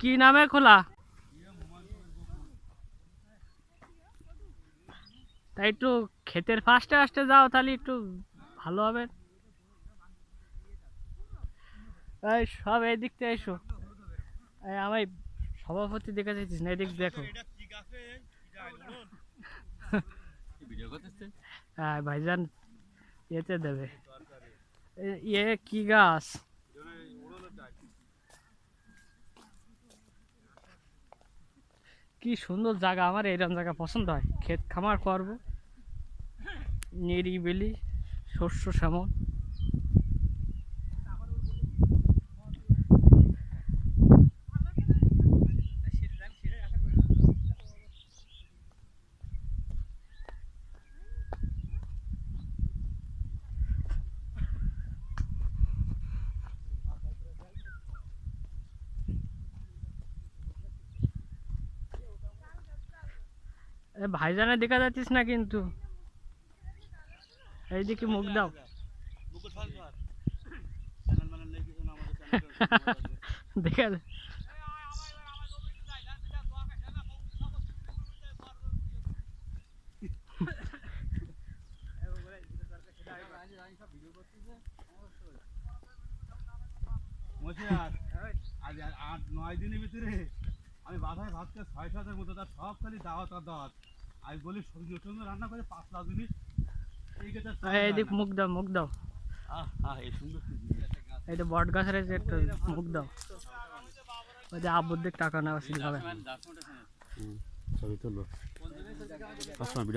কি নামে খোলা? তাই একটু ক্ষেতের ফার্স্টে ফার্স্টে যাও, তাহলে একটু ভালো হবে। এই সব এই দিক থেকে এসো আমায় সভাপতি দেখে যাইছিস না, এদিক দেখো। হ্যাঁ ভাইজান ইয়েতে দেবে। ইয়ে কি গাছ? কি সুন্দর জায়গা আমার এইরকম জায়গা পছন্দ হয়। ক্ষেত খামার করব। নিরিবিলি শস্য শ্যামল। এ ভাইজানের দেখা যাচ্ছিস না কিন্তু এইদিকে মুখ দাও দেখা যা- মশাই আজ আট নয় দিনের ভিতরে আমি বাধায় ভাতকে ছয় সাতের মতো তার সব খালি দাওয়াত আর দাওয়াত। আমি বলি সবজি ওষুধ রান্না করে পাঁচ লাখ জিনিস। এই এই এদিক মুখ দাও মুখ দাও। আহ আহ এই সুন্দর জিনিস। বট গাছের যে একটু মুখ দাও। ওই যে আব্বুর দিক টাকা নেওয়া শিখাবে ছবি